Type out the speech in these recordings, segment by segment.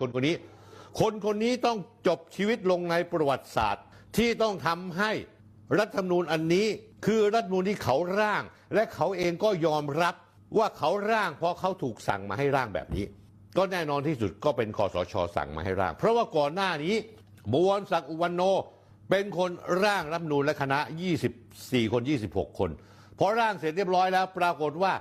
คนคนนี้ คนคนนี้ต้องจบชีวิตลงในประวัติศาสตร์ ที่ต้องทำให้รัฐธรรมนูญอันนี้ คือรัฐธรรมนูญที่เขาร่าง และเขาเองก็ยอมรับว่าเขาร่าง เพราะเขาถูกสั่งมาให้ร่างแบบนี้ ก็แน่นอนที่สุดก็เป็นคอสชสั่งมาให้ร่าง เพราะว่าก่อนหน้านี้บวรศักดิ์อุวันโน เป็นคนร่างรัฐธรรมนูญและคณะ 24 คน 26 คนพอร่างเสร็จเรียบร้อยแล้ว ปรากฏว่า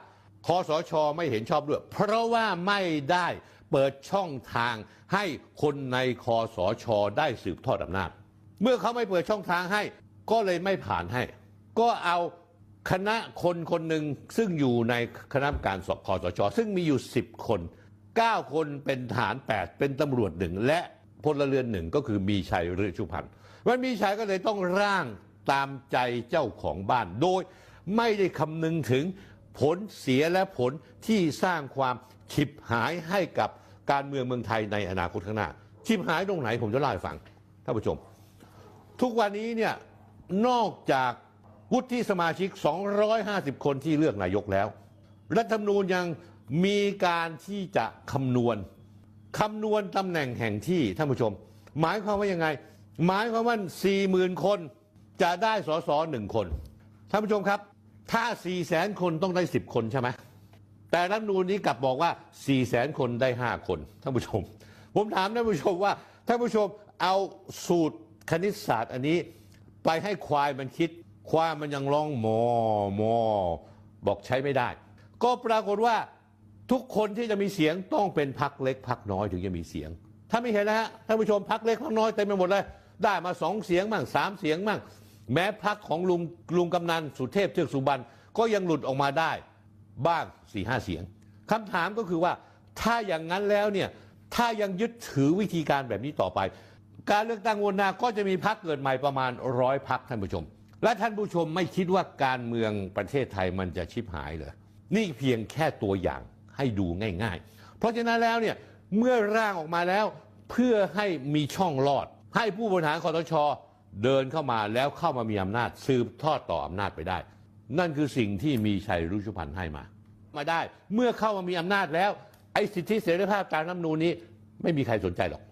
คอสชไม่เห็นชอบด้วย เพราะว่าไม่ได้ เปิดช่องทางให้คนในคอสชได้สืบทอดอำนาจ เมื่อเขาไม่เปิดช่องทางให้ ก็เลยไม่ผ่านให้ ก็เอาคณะคนคนหนึ่งซึ่งอยู่ในคณะกรรมการสอบคอสช ซึ่งมีอยู่ 10 คน 9 คนเป็นทหาร8เป็นตำรวจหนึ่งและพลเรือนหนึ่งก็คือมีชัยฤชุพันธ์มันมีชัยก็เลยต้องร่างตามใจเจ้าของบ้าน โดยไม่ได้คำนึงถึงผลเสียและผลที่สร้างความฉิบหายให้กับ การเมืองเมืองไทยในอนาคตข้างหน้าฉิบหายตรงไหนผมจะเล่าให้ฟังท่านผู้ชม ทุกวันนี้เนี่ยนอกจากวุฒิสมาชิก 250 คนที่เลือกนายกแล้ว รัฐธรรมนูญยังมีการที่จะคำนวณคำนวณตำแหน่งแห่งที่ท่านผู้ชม หมายความว่ายังไง หมายความว่า 40,000 คนจะได้สสหนึ่งคนท่านผู้ชมครับ ถ้า 400,000 คนต้องได้ 10 คนใช่ไหม แต่รัฐนูญนี้กลับบอกว่า 4 0 0แสนคนได้ 5 คน ท่านผู้ชม ผมถามท่านผู้ชมว่า ท่านผู้ชมเอาสูตรคณิตศาสตร์อันนี้ ไปให้ควายมันคิด ควายมันยังร้องมอมอบอกใช้ไม่ได้ ก็ปรากฏว่าทุกคนที่จะมีเสียงต้องเป็นพักเล็กพักน้อยถึงจะมีเสียง ถ้าไม่เห็นนะฮะท่านผู้ชมพักเล็กพักน้อยเต็มไปหมดเลย ได้มาสองเสียงบ้างสามเสียงบ้างแม้พักของลุงลุงกำนันสุเทพเทือกสุบรรณก็ยังหลุดออกมาได้ บ้างสี่ห้าเสียงคำถามก็คือว่าถ้าอย่างนั้นแล้วเนี่ยถ้ายังยึดถือวิธีการแบบนี้ต่อไป การเลือกตั้งวนหน้าก็จะมีพักเกิดใหม่ประมาณร้อยพักท่านผู้ชม และท่านผู้ชมไม่คิดว่าการเมืองประเทศไทยมันจะชิบหายเลยนี่เพียงแค่ตัวอย่างให้ดูง่าย ๆ เพราะฉะนั้นแล้วเนี่ยเมื่อร่างออกมาแล้วเพื่อให้มีช่องรอด ให้ผู้บริหารคอสชเดินเข้ามาแล้วเข้ามามีอำนาจ สืบทอดต่ออำนาจไปได้ นั่นคือสิ่งที่มีชัยรุชุพันธ์ให้มา มาได้ เมื่อเข้ามามีอำนาจแล้ว ไอ้สิทธิเสรีภาพตามรัฐธรรมนูญนี้ ไม่มีใครสนใจหรอก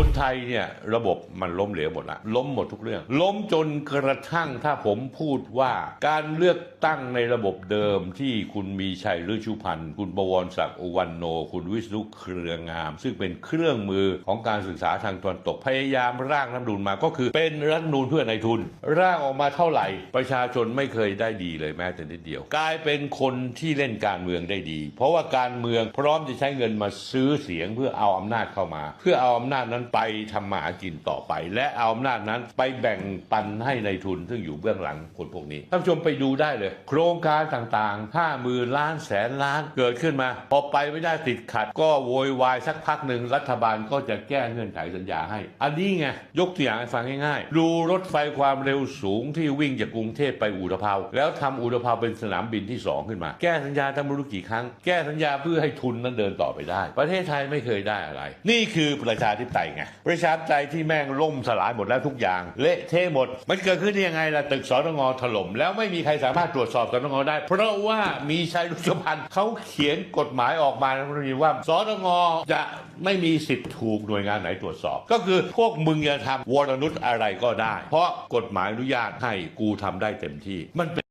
คนไทยเนี่ยระบบมันล้มเหลวหมดละล้มหมดทุกเรื่อง ล้มจนกระทั่งถ้าผมพูดว่า การเลือกตั้งในระบบเดิมที่คุณมีชัยฤชุพันธ์คุณบวรศักดิ์อวันโน คุณวิษณุเครืองาม ซึ่งเป็นเครื่องมือของการศึกษาทางตะวันตกพยายามร่างรัฐนูญมาก็คือเป็นรัฐนูญเพื่อนายทุน ร่างออกมาเท่าไหร่ ประชาชนไม่เคยได้ดีเลยแม้แต่นิดเดียว กลายเป็นคนที่เล่นการเมืองได้ดี เพราะว่าการเมืองพร้อมจะใช้เงินมาซื้อเสียงเพื่อเอาอำนาจเข้ามา เพื่อเอาอำนาจนั้นไปทำมาหากินต่อไป และเอาอำนาจนั้นไปแบ่งปันให้ในทุนซึ่งอยู่เบื้องหลังคนพวกนี้ท่านผู้ชมไปดูได้เลย โครงการต่างๆห้าหมื่นล้านแสนล้านเกิดขึ้นมา พอไปไม่ได้ติดขัด ก็โวยวายสักพักหนึ่งรัฐบาลก็จะแก้เงื่อนไขสัญญาให้ อันนี้ไงยกตัวอย่างให้ฟังง่ายๆ ดูรถไฟความเร็วสูงที่วิ่งจากกรุงเทพไปอุตภาวแล้วทำอุตภาวเป็นสนามบินที่สองขึ้นมา แก้สัญญาตั้งมรู้กี่ครั้ง แก้สัญญาเพื่อให้ทุนนั้นเดินต่อไปได้ ประเทศไทยไม่เคยได้อะไร นี่คือประชาธิปไตยไงประชาธิปไตยที่แม่งล่มสลายหมดแล้วทุกอย่าง เละเทะหมด มันเกิดขึ้นได้ยังไงล่ะตึกสตงถล่มแล้วไม่มีใครสามารถตรวจสอบสตงได้ เพราะว่ามีชัยรุชพันธ์เขาเขียนกฎหมายออกมานะว่าสตงจะไม่มีสิทธิ์ถูกหน่วยงานไหนตรวจสอบ ก็คือพวกมึงจะทำวรนุษย์อะไรก็ได้ เพราะกฎหมายอนุญาตให้กูทำได้เต็มที่มันเป็น